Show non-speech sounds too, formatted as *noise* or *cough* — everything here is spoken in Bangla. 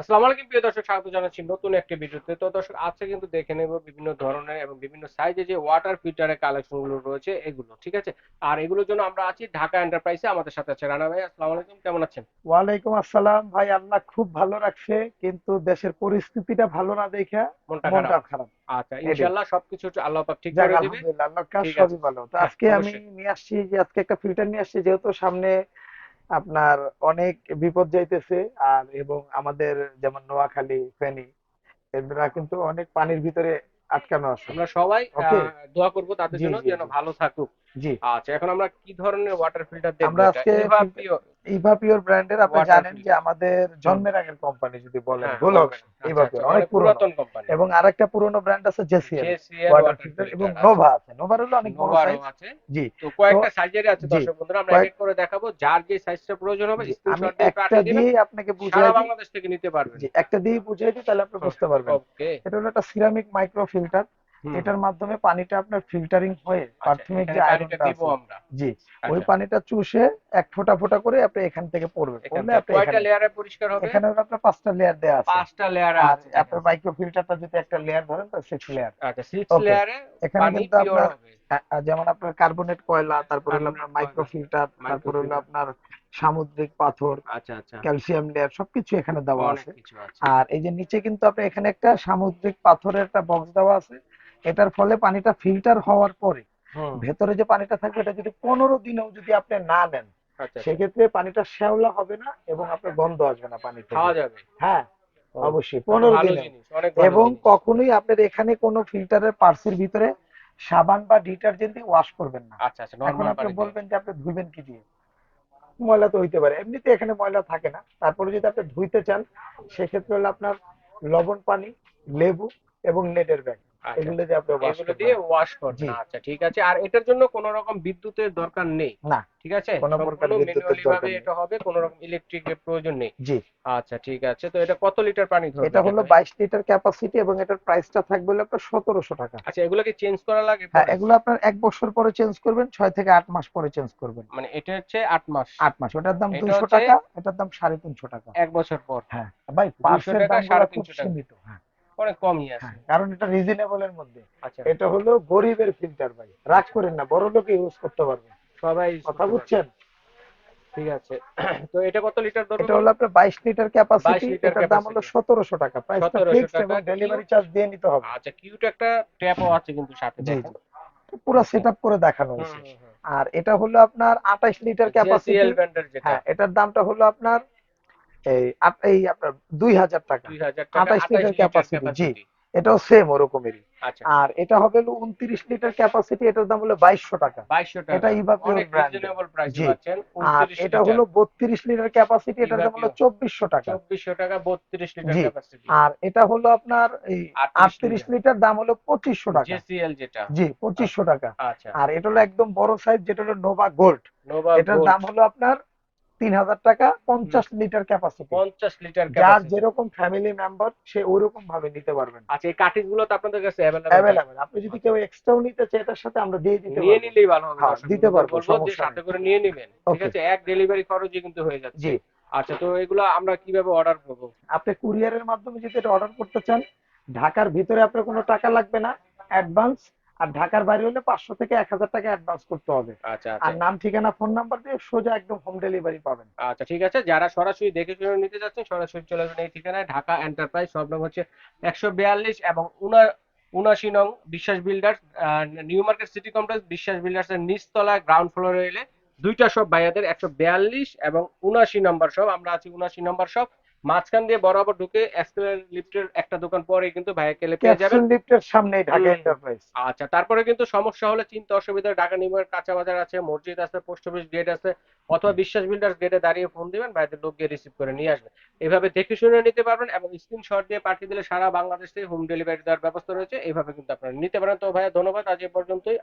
আসসালামু আলাইকুম প্রিয় দর্শক স্বাগত জানাচ্ছি নতুন একটি ভিডিওতে। তো দর্শক আজকে কিন্তু দেখে নেব বিভিন্ন ধরনের এবং বিভিন্ন সাইজে যে ওয়াটার ফিল্টারের কালেকশনগুলো রয়েছে এগুলো ঠিক আছে? আর এগুলোর জন্য আমরা আছি ঢাকা এন্টারপ্রাইজে আমাদের সাথে আছে রানা ভাই। আসসালামু আলাইকুম কেমন আছেন? ওয়ালাইকুম আসসালাম। ভাই আল্লাহ খুব ভালো রাখছে কিন্তু দেশের পরিস্থিতিটা ভালো না দেখে মনটা খারাপ। আচ্ছা ইনশাআল্লাহ সবকিছু আল্লাহ পাক ঠিক করে দিবে। আলহামদুলিল্লাহ আল্লাহর কাজ। সবই ভালো। তো আজকে আমি নিয়ে আসছি যে আজকে একটা ফিল্টার নিয়ে আসছি যেহেতু সামনে আপনার অনেক বিপদ যাইতেছে আর এবং আমাদের যেমন নোয়াখালী ফেনী এরা কিন্তু অনেক পানির ভিতরে আটকানো আছে। আমরা সবাই দোয়া করব তাদের জন্য যেন ভালো থাকুক। জি। আচ্ছা এখন আমরা কি ধরনের ওয়াটার ফিল্টার দেখব? আমরা আজকে ইভা পিওর ব্র্যান্ডের আপনি জানেন যে আমাদের জন্মের আগের কোম্পানি যদি বলেন হ্যাঁ, ভুল হবে না অনেক পুরাতন কোম্পানি এবং আরেকটা পুরনো ব্র্যান্ড আছে জেসিএল ওয়াটার ফিল্টার এবং নোভা আছে। নোভার হলো অনেক বড় সাইজ আছে। জি। তো কয়েকটা সাইজেরই আছে দর্শক বন্ধুরা আমরা এক করে দেখাবো যার যে সাইজটা প্রয়োজন হবে আমি স্ক্রিনশট দিয়ে একটা পাঠিয়ে দিবেন। দিয়ে আপনাকে বুঝিয়ে সারা বাংলাদেশ থেকে নিতে পারবেন। জি একটা দিয়ে বুঝিয়ে দিই তাহলে আপনি বুঝতে পারবেন। এটা হলো একটা সিরামিক মাইক্রো ফিল্টার এটার মাধ্যমে পানিটা আপনার ফিল্টারিং হয়ে প্রাথমিক যে আয়রনটা আচ্ছা, দিব আমরা। জি ওই আচ্ছা, পানিটা চুষে এক ফোঁটা ফোঁটা করে আপনি এখান থেকে পড়বে পড়লে আপনি কয়টা লেয়ারে পরিষ্কার হবে? এখানে আপনার পাঁচটা লেয়ার দেওয়া আছে। পাঁচটা লেয়ার আছে আপনার মাইক্রো ফিল্টারটা যদি একটা লেয়ার ধরেন তো সিক্স লেয়ার আচ্ছা সিক্স লেয়ারে এখানে কিন্তু আপনার আ- যেমন আপনার কার্বনেট কয়লা তারপর হলো আপনার মাইক্রো ফিল্টার তারপর হলো আপনার সামুদ্রিক পাথর আচ্ছা আচ্ছা। ক্যালসিয়াম লেয়ার সবকিছু এখানে দেওয়া আছে। আর এই যে নিচে কিন্তু আপনি এখানে একটা সামুদ্রিক পাথরের একটা বক্স দেওয়া আছে। এটার ফলে পানিটা ফিল্টার হওয়ার পরে ভেতরে যে পানিটা থাকবে এটা যদি পনেরো দিনেও যদি আপনি না নেন আচ্ছা। সেক্ষেত্রে পানিটা শ্যাওলা হবে না এবং আপনার গন্ধ আসবে না পানি খাওয়া থেকে যাবে। হ্যাঁ অবশ্যই পনেরো দিনে। এবং কখনোই আপনার এখানে কোনো ফিল্টারের পার্সের ভিতরে সাবান বা ডিটারজেন্ট দিয়ে ওয়াশ করবেন না। আচ্ছা আচ্ছা এখন আপনি বলবেন যে আপনি ধুইবেন কি দিয়ে? ময়লা তো হইতে পারে এমনিতে এখানে ময়লা থাকে না। তারপরে যদি আপনি ধুইতে চান সেক্ষেত্রে হলো আপনার লবণ পানি লেবু এবং নেটের ব্যাগ এগুলো দিয়ে আপনি ওয়াশ এগুলো দিয়ে ওয়াশ করবেন। আচ্ছা ঠিক আছে। আর এটার জন্য কোনো রকম বিদ্যুতের দরকার নেই। না। ঠিক আছে? কোনো প্রকার বিদ্যুতের দরকার নেই। এটা হবে কোনো রকম ইলেকট্রিকের প্রয়োজন নেই। জি। আচ্ছা ঠিক আছে। তো এটা কত লিটার পানি ধরবে এটা হলো ভাই? বাইশ লিটার ক্যাপাসিটি এবং এটার প্রাইসটা থাকবে হলো আপনার সতেরোশো টাকা। আচ্ছা এগুলো কি চেঞ্জ করা লাগে? হ্যাঁ এগুলো আপনার এক বছর পরে চেঞ্জ করবেন ছয় থেকে আট মাস পরে চেঞ্জ করবেন। মানে এটা হচ্ছে আট মাস। আট মাস। ওটার দাম এটা দুইশো হচ্ছে- টাকা এটার দাম সাড়ে তিনশো টাকা। এক বছর পর। হ্যাঁ ভাই 200 পার্সের টাকা, দাম সাড়ে খুব তিনশো টাকা। সীমিত হ্যাঁ। অনেক কমই আছে হ্যাঁ, কারণ এটা রিজনেবল এর মধ্যে। আচ্ছা। এটা হলো গরিবের ফিল্টার ভাই। রাগ করেন না বড় লোকে ইউজ করতে পারবে। সবাই কথা বুঝছেন? ঠিক আছে। *clears throat* তো এটা কত লিটার ধরবে এটা হলো আপনার বাইশ লিটার ক্যাপাসিটি এটার দাম হলো capacity। সতেরোশো টাকা। প্রাইসটা 1700 ফিক্সড এবং ডেলিভারি চার্জ দিয়ে নিতে হবে। আচ্ছা কিউট একটা ট্যাপও আছে কিন্তু সাথে। দেখেন পুরো সেট আপ করে দেখানো হয়েছে। আর এটা হলো আপনার আঠাশ লিটার ক্যাপাসিটি হ্যাঁ এটার দামটা হলো আপনার এই আপনার দুই হাজার টাকা। 2000 টাকা 28 লিটার 28 capacity, capacity। জি। এটাও সেম ওরকমই আচ্ছা। আর এটা হবে উনত্রিশ লিটার ক্যাপাসিটি এটার দাম হলো বাইশশো টাকা। এটা। আর এটা হলো বত্রিশ লিটার ক্যাপাসিটি এটার দাম হলো চব্বিশশো টাকা। 2400 টাকা 32 লিটার। ক্যাপাসিটি আর এটা হলো আপনার এই আটত্রিশ লিটার। দাম হলো পঁচিশশো টাকা। জেসিএল যেটা। জি পঁচিশশো টাকা। আচ্ছা। আর এটা হলো একদম বড় সাইজ যেটা হলো নোভা গোল্ড এটার দাম হলো আপনার তিন হাজার টাকা পঞ্চাশ লিটার ক্যাপাসিটি পঞ্চাশ লিটার যার যেরকম ফ্যামিলি মেম্বার সে ওরকম ভাবে নিতে পারবেন। আচ্ছা এই কাটিজগুলো তো আপনাদের কাছে আপনি যদি কেউ এক্সট্রাও নিতে চায় তার সাথে আমরা দিয়ে দিতে নিয়ে নিলেই ভালো হবে হ্যাঁ, দিতে পারব সাথে করে নিয়ে নেবেন ঠিক আছে? এক ডেলিভারি খরচই কিন্তু হয়ে যাচ্ছে। জি। আচ্ছা তো এগুলো আমরা কীভাবে অর্ডার করব? আপনি কুরিয়ারের মাধ্যমে যদি এটা অর্ডার করতে চান ঢাকার ভিতরে আপনার কোনো টাকা লাগবে না। অ্যাডভান্স আর ঢাকার বাইরে হলে পাঁচশো থেকে এক হাজার টাকা অ্যাডভান্স করতে হবে। আচ্ছা আর আচ্ছা। নাম ঠিকানা ফোন নাম্বার দিয়ে সোজা একদম হোম ডেলিভারি পাবেন। আচ্ছা ঠিক আছে। যারা সরাসরি দেখে শুনে নিতে যাচ্ছেন সরাসরি চলে আসবেন এই ঠিকানায়। ঢাকা এন্টারপ্রাইজ সব নাম হচ্ছে একশো বিয়াল্লিশ এবং উনা উনাশি নং Biswas builders new market city complex Biswas builders এর নিচতলায় গ্রাউন্ড ফ্লোরে এলে দুইটা সব ভাইয়াদের একশো বিয়াল্লিশ এবং উনাশি নম্বর সব আমরা আছি উনাশি নম্বর সব মাঝখান দিয়ে বরাবর ঢুকে এসকেলের লিফটের একটা দোকান পরেই কিন্তু ভাইয়া কেলে পেয়ে যাবেন। লিফটের সামনেই ঢাকা এন্টারপ্রাইজ আচ্ছা তারপরে কিন্তু সমস্যা হলে চিন্তা অসুবিধা ঢাকা নিউমার্কেট কাঁচা বাজার আছে মসজিদ আছে পোস্ট অফিস গেট আছে অথবা বিশ্বাস বিল্ডার্স গেটে দাঁড়িয়ে ফোন দিবেন ভাইদের লোক গিয়ে রিসিভ করে নিয়ে আসবে। এভাবে দেখে শুনে নিতে পারবেন এবং স্ক্রিনশট দিয়ে পাঠিয়ে দিলে সারা বাংলাদেশ থেকে হোম ডেলিভারি দেওয়ার ব্যবস্থা রয়েছে এইভাবে কিন্তু আপনারা নিতে পারেন। তো ভাইয়া ধন্যবাদ আজ এ পর্যন্তই।